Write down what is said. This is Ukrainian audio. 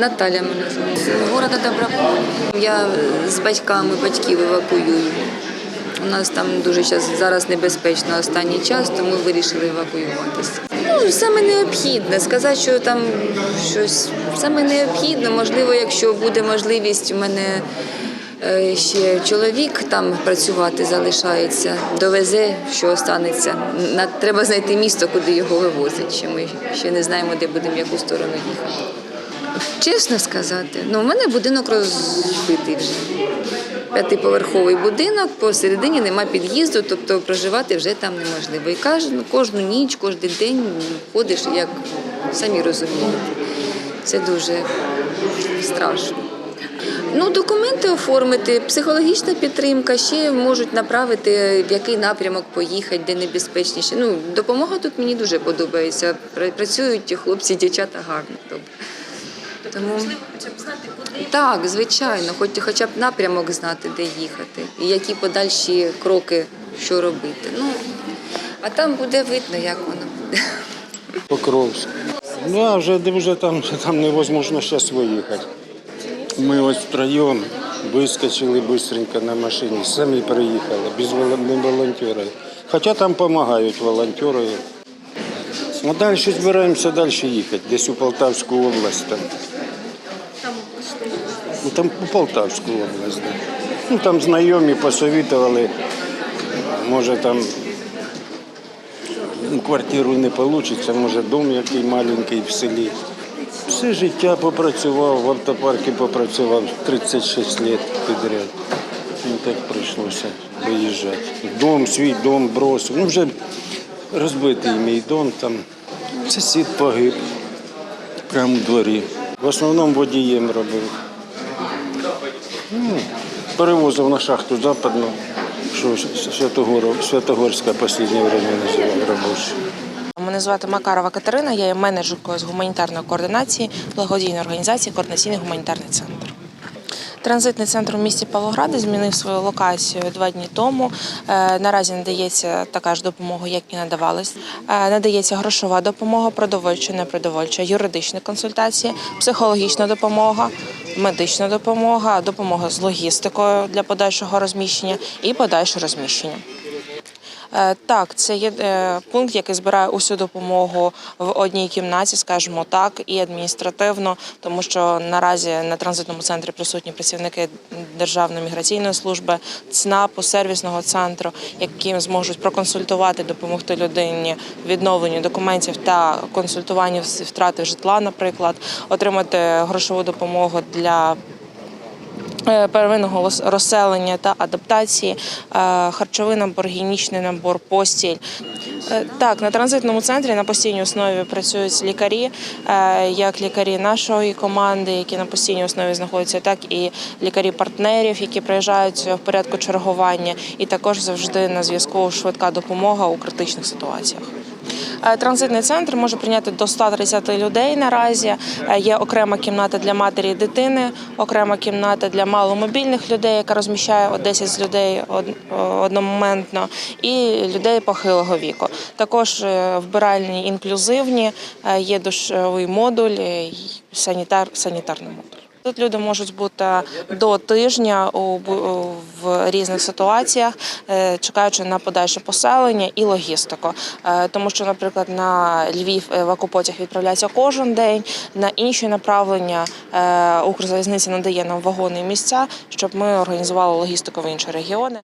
Наталя мене звати. Города Доброполь. Я з батьками батьків евакуюю. У нас там дуже щас, зараз небезпечно останній час, тому вирішили евакуюватися. Ну, саме необхідне. Сказати, що там щось саме необхідне. Можливо, якщо буде можливість, у мене е, ще чоловік там працювати залишається, довезе, що останеться. Треба знайти місто, куди його вивозять. Ще ми ще не знаємо, де будемо, в яку сторону їхати. Чесно сказати, ну у мене будинок розбитий вже. П'ятиповерховий будинок, посередині нема під'їзду, тобто проживати вже там неможливо. І кожну, кожну ніч, кожен день ходиш, як самі розумієте. Це дуже страшно. Ну, документи оформити, психологічна підтримка, ще можуть направити, в який напрямок поїхати, де небезпечніше. Ну, допомога тут мені дуже подобається. Працюють хлопці, дівчата гарно. Добре. Тому... хоча б знати, куди Так, звичайно, хоч хоча б напрямок знати, де їхати, і які подальші кроки, що робити. Ну, а там буде видно, як воно буде. Покровськ. Ну, а вже, де вже там, там невозможно зараз виїхати. Ми ось втроєм вискочили швидко на машині, самі приїхали, без воло- волонтерів. Хоча там допомагають волонтери. А далі збираємося далі їхати, десь у Полтавську область. Там. Ну, там у Полтавську область. Ну, там знайомі посовітували, може там ну, квартиру не вийде, може дом який маленький в селі. Все життя попрацював, в автопарку попрацював 36 років підряд. Ну так прийшлося виїжджати. Дом, свій дом бросив. Ну вже розбитий мій дом, там сусід погиб прямо у дворі. В основному водієм робив. Ну, перевозив на шахту западну, що Святогоров, Святогорська останнє время називав робочу. Мене звати Макарова Катерина, я є менеджеркою з гуманітарної координації благодійної організації Координаційний гуманітарний центр. Транзитний центр у місті Павлогради змінив свою локацію два дні тому. Е, Наразі надається така ж допомога, як і надавалась. Е, Надається грошова допомога, продовольча, непродовольча, юридичні консультації, психологічна допомога, медична допомога, допомога з логістикою для подальшого розміщення і подальше розміщення. Е, Так, це є е, пункт, який збирає усю допомогу в одній кімнаті, скажімо так, і адміністративно, тому що наразі на транзитному центрі присутні працівники Державної міграційної служби, ЦНАПу, сервісного центру, які зможуть проконсультувати, допомогти людині в відновленні документів та консультуванню втрати житла, наприклад, отримати грошову допомогу для первинного лос- розселення та адаптації, е, харчовий набор, гігієнічний набор, постіль. Е, Так, на транзитному центрі на постійній основі працюють лікарі, е, як лікарі нашої команди, які на постійній основі знаходяться, так і лікарі партнерів, які приїжджають в порядку чергування, і також завжди на зв'язку швидка допомога у критичних ситуаціях. Е, Транзитний центр може прийняти до 130 людей наразі. Е, Є окрема кімната для матері і дитини, окрема кімната для маломобільних людей, яка розміщає от 10 людей одномоментно, і людей похилого віку. Також е, вбиральні інклюзивні, є душовий модуль, санітар, санітарний модуль. Тут люди можуть бути до тижня у в різних ситуаціях, е, чекаючи на подальше поселення і логістику. Е, Тому що, наприклад, на Львів евакупотяг відправляється кожен день, на інші направлення е, Укрзалізниця надає нам вагони і місця, щоб ми організували логістику в інші регіони.